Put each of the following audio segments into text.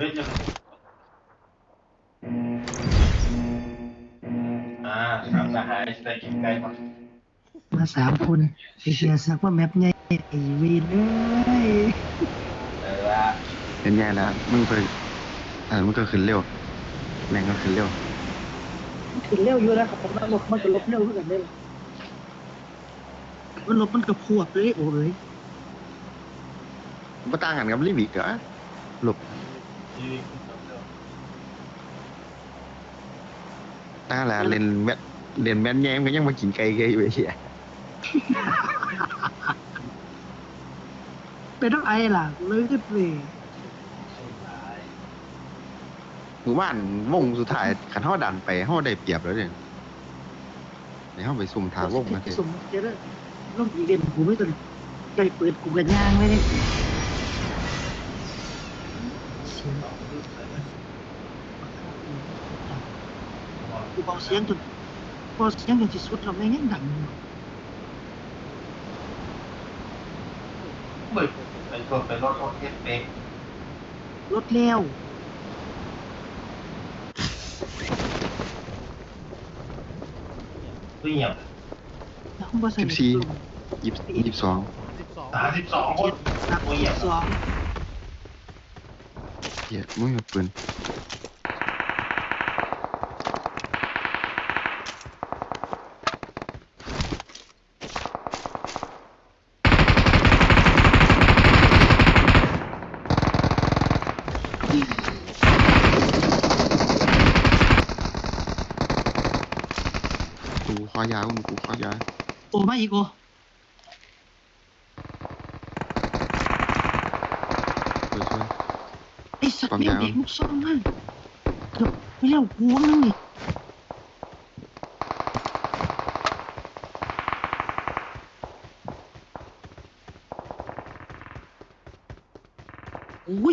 ฮ้ยจะอ่าทำสหายจะได้กินไก่มามาสามคนไอเชียสักว่าแมปใหญ่ไอวีนเอ้ยเออว่าเป็นไงล่ะมึงไปเออมึงก็ขึ้นเร็วแรงก็ขึ้นเร็วขึ้นเร็วอยู่นะครับผมว่ารถมันก็ลบเร็วเหมือนกันเลยมันลบมันกับขวบเลยโอ้ยบ่ต่างกันกับลิบิกเหรอหลบ ที่ต่างแหละเล่นแมทเล่นแมทแย้มก็ยังมากินไก่เกยอยู่ไอ้เหี้ยเป็นต้องไอล่ะเลยก็เลยหมู่บ้านวงสุดท้ายคันเฮาดันไปเฮาได้เปรียบแล้วเนี่ยเดี๋ยวเฮาไปซุ่มทางวงมาเถสอะมเจอลงอีเด่นกูไม่ต้องไก่เปิดกูกันย่างไม่ได้กูเบาเสียงจนเบาเสียงจนที่สุดเราไม่งั้นดังเบิดไปตัวไปรถรถเทสเป๊กรถแล้วเรียบแล้วผมว่าใส่ยี่สิบยี่สิบสองสิบสองสามสิบสองคนนักเรียนสองเหี้ยมึงมีปืนกูขอยาวกูขอยาวโอ้มาอีกโอเปิด ช่วยไอสัตว์เลี้ยวเด็กลูกซ่องมากเกือบไม่เลี้ยวกูวนึงนี่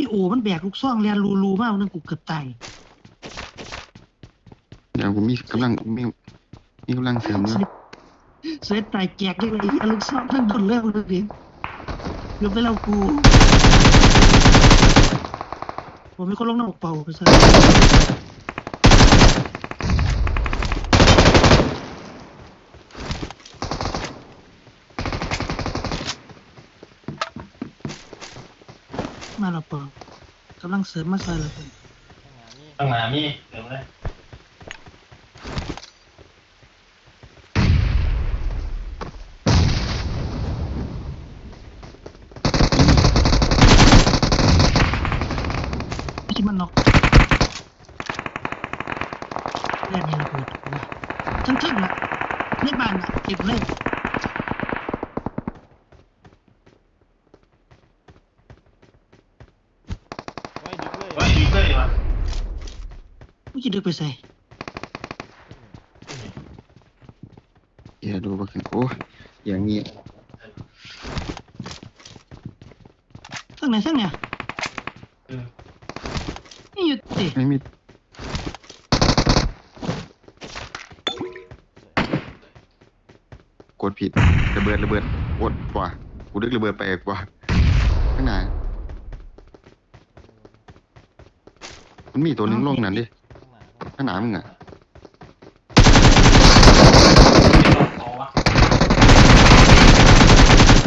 โอ้ยโอ้มันแบกลูกซ่องเรียนรูรูมากนึงกูเกือบตายเดี๋ยวกูมีกำลังมีมีกำลังเสริมเสนะร็จเสร็จตายแจกได้เลยเอาลูกซ่องทั้งโดนเร็วเลยดิเกือบไปแล้วกูผมไม่คนลงน้ำเปล่าไปซะ มาแล้วเปล่ากำลังเสริมมาใส่แล้วเพิ่นตั้งหนามีเต็มเลยที่มันน็อกแล่นนี่ระเบิดนะทั้งๆนะในบ้านนะเก็บเลย ไว้ดึกเลย ไว้ดีเลยวะ ไม่คิดดึกไปใส่เดี๋ยวดูบักขึ้นโอ้ยอย่างงี้ทั้งไหนทั้งเนี่ยเออนี่อยู่ติไม่มีกดผิดระเบิดระเบิดกดกว่ากูดึกระเบิดไปกว่าข้างหน้ามันมีตัวหนึงลงนั่นดิ ข้างหน้าข้างหน้ามึงอะไม่ต้องเอาวะ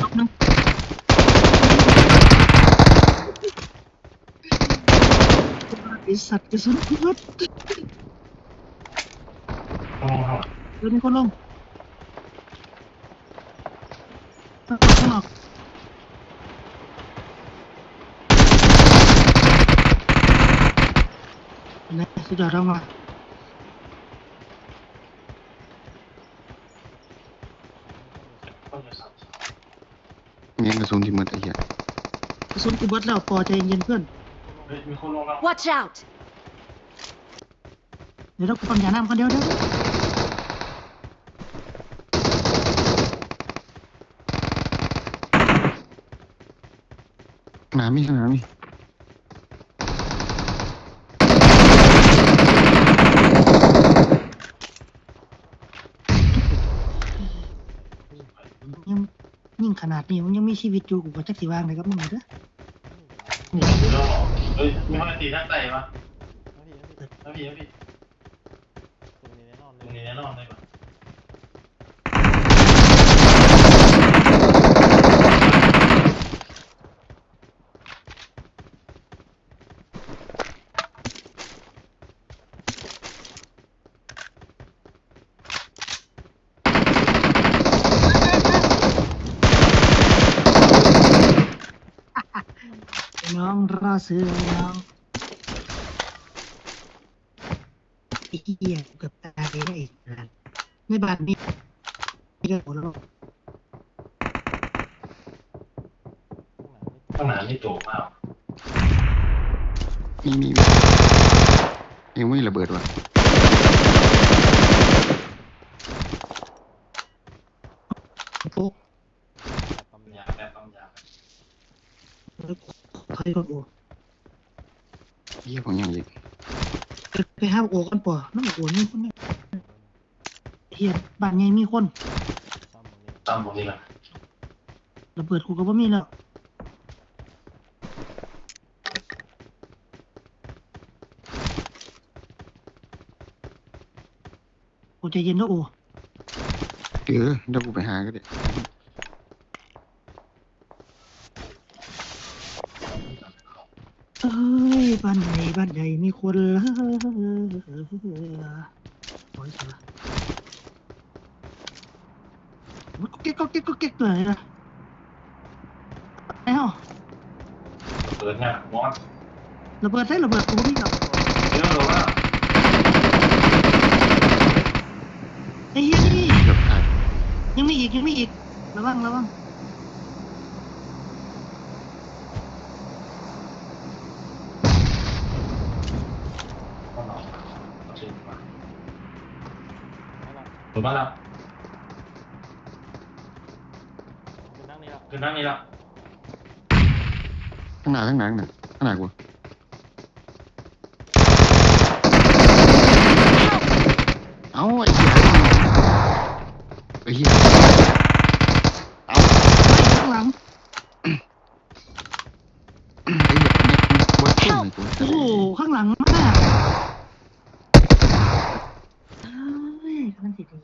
น็อกหนึงไอสัตว์กระสุนพิษเอาเอาเดินมีคนลงข้างนอกข้างนอกนะสุดยอดแล้วมาเอาจะสับ เงี้ยกระสุนที่มืดไอ้เหี้ยกระสุนกูเบิดแล้วปอใจเย็นๆเพื่อนเฮ้ยมีคนลงแล้ว Watch out! เดี๋ยวเราปั๊มยาน้ำกันเดี๋ยวเดี๋ยวข้างหน้ามีข้างหน้ามี ยังยิ่งขนาดนี้มันยังมีชีวิตอยู่กูก็จักสิวางเลยครับมึงเด้อนี่เดี๋ยวเราออกเฮ้ยมีห้องตีท่าไต่ปะเอาพี่เอาพี่แล้วพี่แล้วพี่ตรงนี้แน่นอนเลยตรงนี้แน่นอนเลยปะ น้องรอ ซื้อน้องไอ้เหี้ยเกือบตายได้อีกแล้วในบ้านนี้ไม่ได้หมดแล้วข้างหลังไม่ข้างหน้านี่โจมากมีมีมียังไม่ระเบิดว่ะโอ้ปั๊มยายาแบบต้องยาถอยก่อนโอ้ เฮียผมยังอีกไปห้ามโอ้กันป่ะน้องโอ้นี่คนนี้เฮียบ้านใหญ่มีคนซ้ำตรงนี้ตามผมนี่แหละระเบิดกูก็บ่มีแล้วโอ้ใจเย็นนะโอ้เออเดี๋ยวกูไปหาก็ได้ เอ้ย บ้านใหญ่บ้านใหญ่มีคนละโอ้ยสละมันก็เก๊กก็เก๊กก็เก๊กเลยนะไอ้เฮาเปิดเนี่ยมอสระเบิดใช่ระเบิดกูก็มีกับเรื่องรู้ว่าไอ้เฮียนี่เกือบตายยังมีอีกยังมีอีกระวังระวัง ก็นอนก็ชื่อมา เอาละถูกปะล่ะขึ้นนั่งนี่แล้วคือนั่งนี่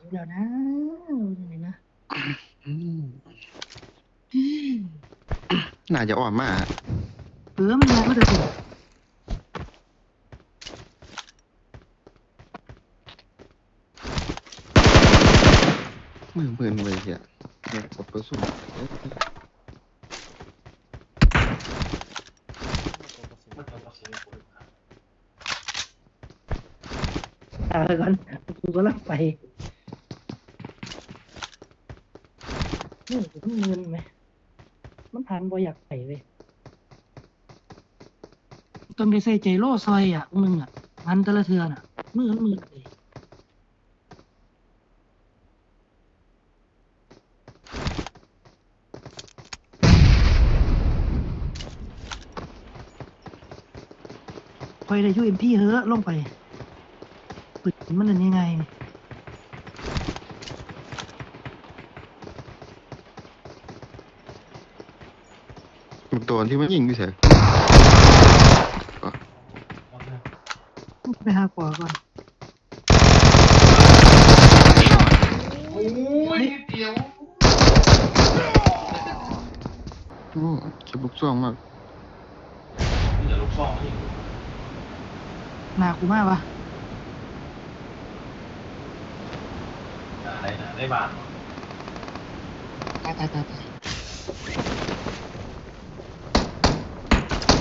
ำลังติดอยู่แล้วนะยังไงนะอืมน่าจะอ่อนมากเออมันมาก็จะถึงมือมือเลยเหี้ยเนี่ยกดตัวสุ่มมันต้องก็ชื่อกูตายก่อนกูก็ลังไป นี่กูเพิ่งเงินไหมมันผ่านบ่อยากไปเว้ยต้องได้ใส่ใจโล่ซอยอะมึงอะมันแต่ละเทือน่ะมือมือเลยคอยได้ยูเอ็มพี่เฮ้อลงไปปืนมันเป็นยังไง ตัวที่มันยิงอยู่เฉยไปหาขวาก่อนโอ้ยเดียวโอ้เก็บลูกซองมากนี่จะลูกซองนี่หนากูมากปะอะไรนะได้บาทตายตายตายตาย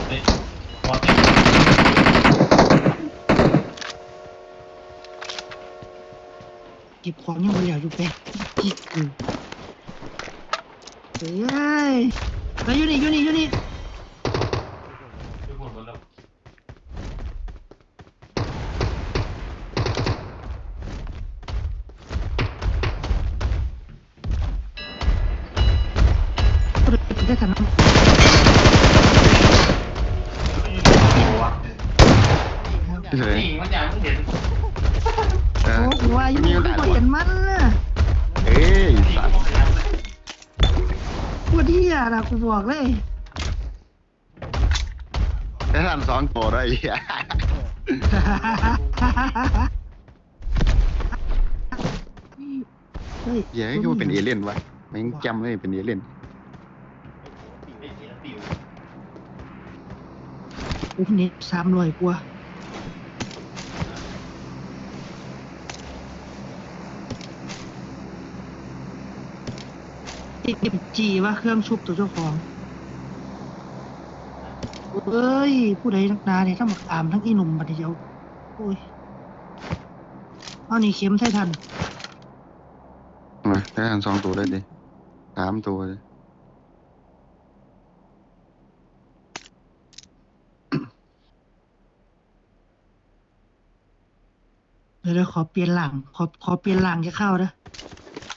เฮ้ยมอสเต็ม เก็บของยังไม่เหลืออยู่แปะอีกอือเฮ้ยไปอยู่นี่อยู่นี่อยู่นี่ ว่าอยู่มีกูโอกาสบ่เห็นมันน่ะเอ้ยนี่สัตว์ก็พยายามเลยกูที่อะนะกูบอกเลยไปได้ทันสองตัวด้วยไอ้เหี้ยเฮ้ยเหี้ยก็ว่าเป็นเอเลี่ยนวะแม่งจำเลยเป็นเอเลี่ยนไอ้เสียปิวอุ้มนี่สามร้อยกว่า ติดจีว่าเครื่องชุบตัวเจ้าของเอ้ย ผู้ใดนักหนาเนี่ยทั้งหมดอามทั้งอีหนุ่มบัดเดียวโอ้ยเอานี่เข็มไททันมาได้ทันสองตัวได้ดิสามตัวเลยเดี๋ยวเดี๋ยวขอเปลี่ยนหลังขอขอเปลี่ยนหลังจะเข้านะ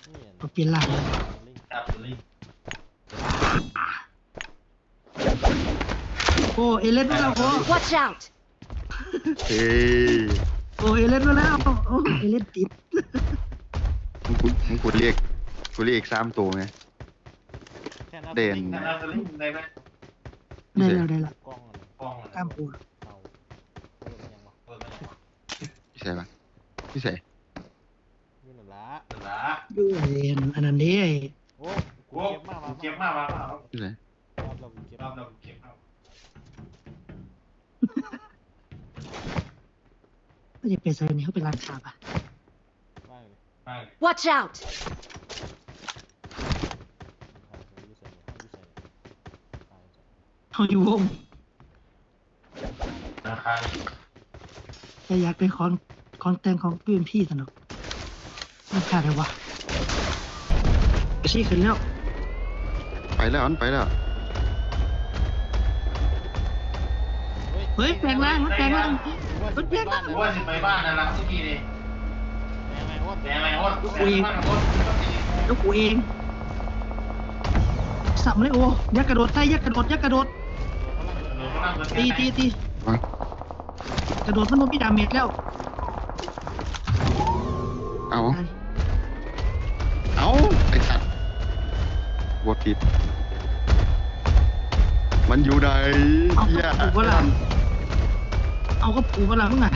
นี่เห็นขอเปลี่ยนหลังเลย ลิงครับลิงโอ้เอเลนมาแล้วโอ้ Watch out! เฮ้ยโอ้เอเลนมาแล้วโอ้เอเลนติดมึงกูมึงกูเรียกกูเรียกสามตัวไง แค่นับเด่น ลิงนั่นนั่นลิงได้ไหมได้แล้วได้แล้วกล้องอะไรกล้องกล้ามปูเตาเปิดมันยังวะเปิดมาอย่างพี่ใส่ปะพี่ใส่นี่หนึ่งละเปิดละดูเอ็นอันนั้นเด้โอ้กู โอ้เก็บมากมาเจ็บมากมาพี่ใส่รอบเรากูเก็บรอบเราเก็บเอาก็จะเป็นสายนี้เขาเป็นร้านค้าปะมากเลย Watch out! เขาอยู่วงราคาแต่อยากเป็นของของแต่งของเพื่อนพี่สนุกราคาดเท่าวะ ชี้ขึ้นแล้ว ไปแล้วอันไปแล้วเฮ้ยแปลงร่างมันแปลงร่างมันแปลงร่างว่าสิไปบ้านนั่นละเมื่อกี้นี่แม่งไงวะแต่อะไรวะแต่บ้านคนแล้วกูเองสับเลยโอ้ยักกระโดดใส่ยักกระโดดยักกระโดดตีตีตีวะกระโดดมันโดนพี่ดาเมจแล้ว เอาตายเอาไอ้สัต ว์บทผิด มันอยู่ไหนเอาเหี้ก็ยปูเวลาเอาก็ปูเวลามึงอะ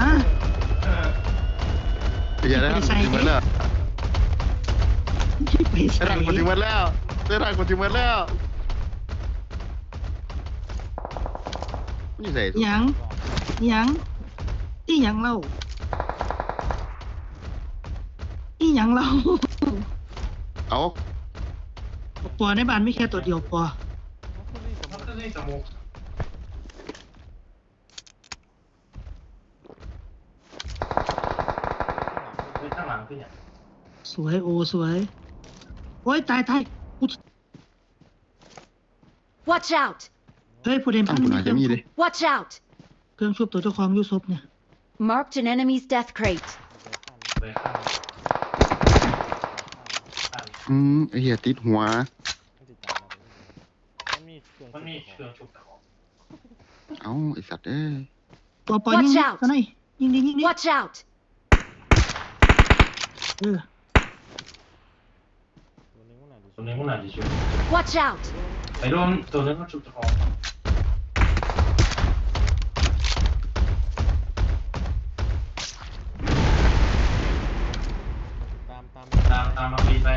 อะ อย่าได้ทำจริงมันแล้วที่ไปได้ใส่ทำคนจริงมันแล้วได้ทำคนจริงมันแล้วมันอยู่ไหนหยังหยังอีหยังเล่าอีหยังเล่า เอาปอในบ้านไม่แค่ตัวเดียวปอมันก็ได้สมุกไปข้างหลังขึ้นอย่างสวยโอสวย โอ้ยตายตายกู Watch out! เฮ้ยผู้เด่นตั้พังนกูมีหน่อยเคจะรื่องมีชุดิบ Watch out! เครื่องชุบตัวเจ้าของยูซบเนี่ย Marked an enemy's death crate. ไปข้างข้าง อืมไอ้เหี้ยติดหัวมันมีเครื่องมันมีเครื่องชุบตะขอเอาไอ้สัตว์เอ้ยปอปอยิง Watch ดิ out ตัวไหนยิงดิยิงดิ Watch out! เออตัวนึงมันอาจจะตัวนี้มันอาจจะชุบ Watch out! ไปโดนตัวนึงก็ชุบตะขอตามตามตามตามมาปีไป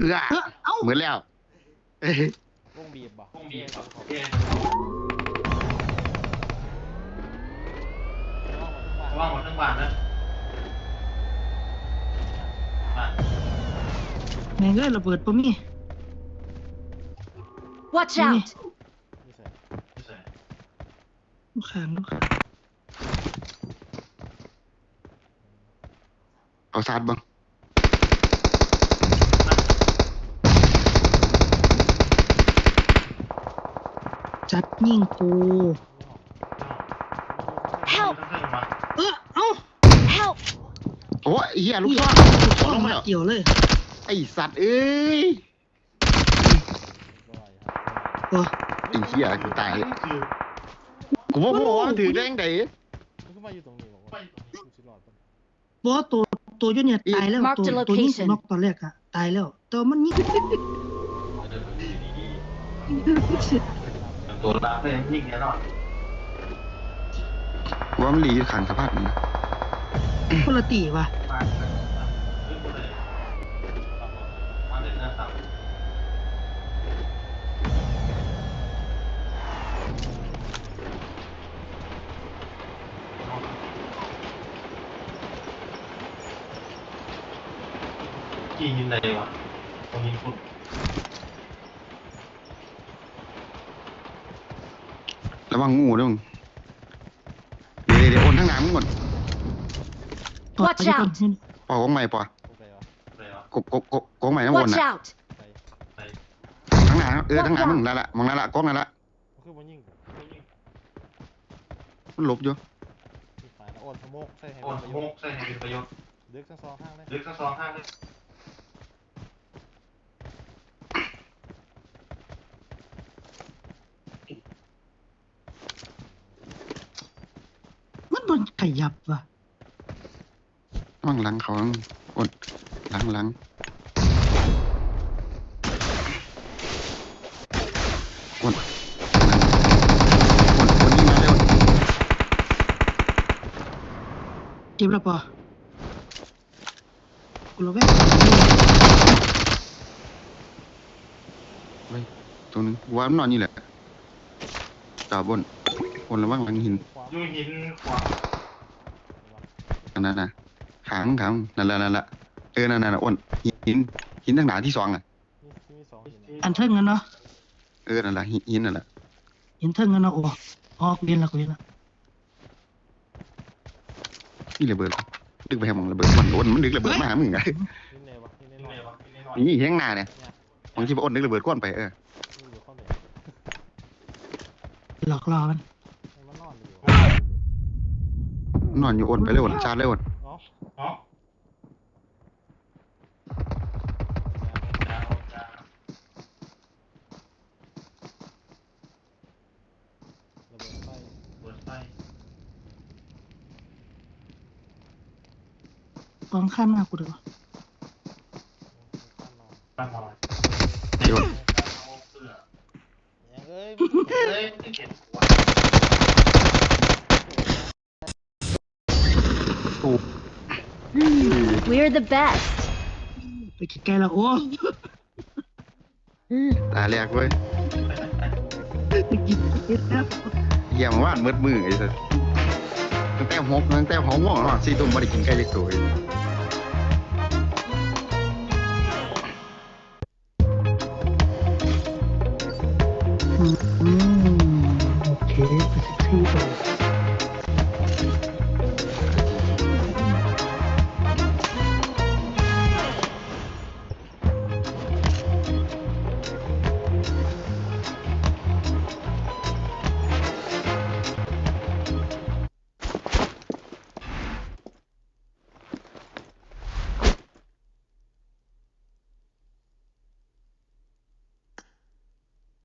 เอื้อเออเอ้าเหมือนแล้วเอ้ย วงบีบบ่พวกมีครับโอเคว่างหมดทุกวันว่างหมดทั้งบ้านนะบ้านแม่งเอ้ยระเบิดปะมี่ Watch Mini. out! นี่ใส่ไม่ใช่ลูกค้างลูกค้างเอาซาดบ้าง จัดยิงกู Help! เครื่องมาเออเอ้า Help! โอ้ยไอ้เหี้ยลูกลูกซ้อนซ้อนลงมาแล้วเกี่ยวเลยไอ้สัตว์เอ้ยปอไอ้เหี้ยกูตายคือกูว่าพวกมันถือได้ยังไงมันขึ้นมาอยู่ตรงนี้บอกว่ากูสิรอดปะบอตัวตัวอยุ่เนี่ยตายแล้ว Mark ตัว the ตัวยิง location นอกตอนแรกอะตายแล้วแต่มันยิงเดินดี ตัวดาเลยยิ่งแน่นอนว่ามันหลีอยู่ขังสภาพนี้คนละตีว่ะมาขึ้นไปเลยมาเดินหน้าตามกี่ยินไหนวะตรงนี้คุณ ระ วังงูด้วยมึงเดี๋ยวเดี๋ยวโอนทั้งน้ำมึงก่อนตัว Watch ที่ก่อน out นี่ปอกของใหม่ปอพวกใครวะอะไรวะกกกกกกใหม่ทั้งบน Watch น่ะ out! ใครไปทั้งน้ำเออทั้งน้ำมึงนั่นละมองนั่นละกล้องนั่นละมันคือมันยิงกูมันหลบอยู่มีฝ่ายละโอนสโมกใส่ให้โอนเป็นประโมโยชกน์ใส่ให้เป็นประโยชน์ดึกทั้งสองข้างเลยลึกทั้งสองข้างเลย มันโดนขยับว่ะระวังหลังเขาอดหลังหลังอดอดอดยิงมาเร็วเจ็บแล้วปอกูระแวงตัวหนึงว่ามันนอนนี่แหละจ่าบนบนระวังหลังหิน ความยูหินขวาอันนั้นนะหางหางนั่นแหละนั่นแหละเออนั่นน่ะอ้นหินหินหินทั้งหนาที่สองอะนี่ที่มีสองหินนะอันเทิงกันเนาะเออนั่นแหละหินหินนั่นแหละเห็นเทิงกันเนาะโอ้ออกเรียนและกูเรียนละนี่ระเบิดดึกไปให้มึงระเบิดมันอ้นมันดึกระเบิดมาหามึงไงหินไหนวะหินไหนนี่หน่อไงยวะนี่หน่อยนี่เฮียงหน้าเนี่ยเนี่ยบางทีว่าอ้นดึกระเบิดก้อนไปเออ นี่อยู่ข้างไหน หลอกล่อมัน ให้มันนอนอยู่ นอนอยู่อ้นไปเลยอ้นชาร์จเลยอ้นเนาะอ๋อจ้าจ้าระเบิดไฟเปิดไฟกองขั้นมากูเดี๋ยวข้างนอนตั้งมาเลยเดี๋ยวเอาเสื้ยเอ้ย เฮ้ยไม่เก็บหัว ถูก We're the best. ไปไกลๆแล้วโอ้ตาแรกเว้ยไปกินเอ็ดแล้วเยี่ยมว่านมืดมือไอ้สัสตั้งแต่หกตั้งแต่หกโมงเนาะสี่ทุ่มไม่ได้กินไก่ยักษ์ตัวเลย